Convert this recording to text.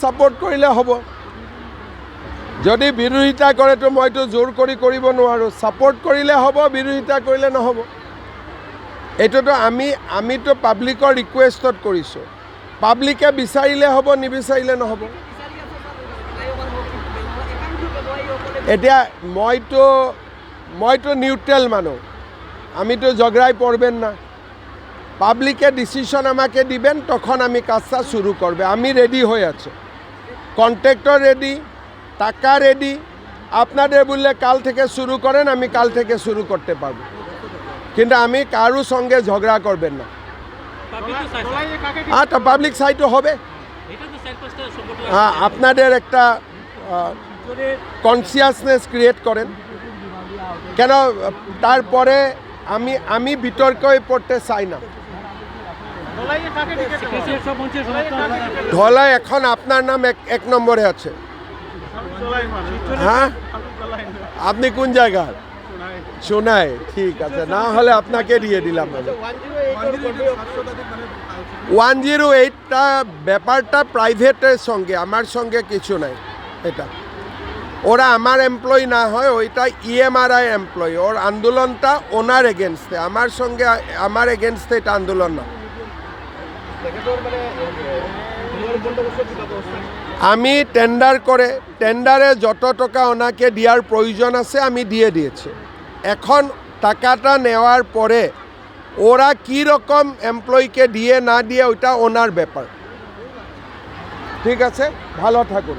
Support কৰিলে হ'ব। যদি বিৰোধিতা কৰেতো মইতো জোৰ কৰি কৰিব নোৱাৰোঁ। ছাপোৰ্ট কৰিলে হ'ব, বিৰোধিতা কৰিলে নহ'ব। এইটোতো আমি, আমিতো পাব্লিকৰ ৰিকুৱেষ্টত কৰিছোঁ। পাব্লিকে বিচাৰিলে হ'ব, নিবিচাৰিলে নহ'ব। এতিয়া মইতো মইতো নিউট্রেল মানুষ আমি তো ঝগড়ায় পড়বেন না। পাবলিকে ডিসিশন আমাকে দিবেন, তখন আমি কাজটা শুরু করবে। আমি রেডি হয়ে আছে। কন্ট্রাক্টর রেডি টাকা রেডি আপনাদের বললে কাল থেকে শুরু করেন, আমি কাল থেকে শুরু করতে পারব। কিন্তু আমি কারও সঙ্গে ঝগড়া করবেন না। হ্যাঁ তো পাবলিক সাইটও হবে। হ্যাঁ আপনাদের একটা কনসিয়াসনেস ক্রিয়েট করেন। কেন, তারপরে আমি আমি বিতর্কই পড়তে চাই না। ধলাই এখন আপনার নাম এক এক নম্বরে আছে। হ্যাঁ? আপনি কোন জায়গার? শোনায় ঠিক আছে। না হলে আপনাকে দিয়ে দিলাম ওয়ান জিরো এইটটা ব্যাপারটা প্রাইভেটের সঙ্গে, আমার সঙ্গে কিছু নাই, এটা। ওরা আমার এমপ্লয়ি না হয়, ওইটা E ইএমআরআই এমপ্লয়ি ওর আন্দোলনটা ওনার এগেনস্টে আমার সঙ্গে, আমার এগেনস্টে এটা আন্দোলন না। আমি টেন্ডার করে টেন্ডারে যত টাকা ওনাকে দেওয়ার প্রয়োজন আছে আমি দিয়ে দিয়েছি। এখন টাকাটা নেওয়ার পরে ওরা কি রকম এমপ্লয়িকে দিয়ে না দিয়ে ওইটা ওনার ব্যাপার। ঠিক আছে? ভালো থাকুন।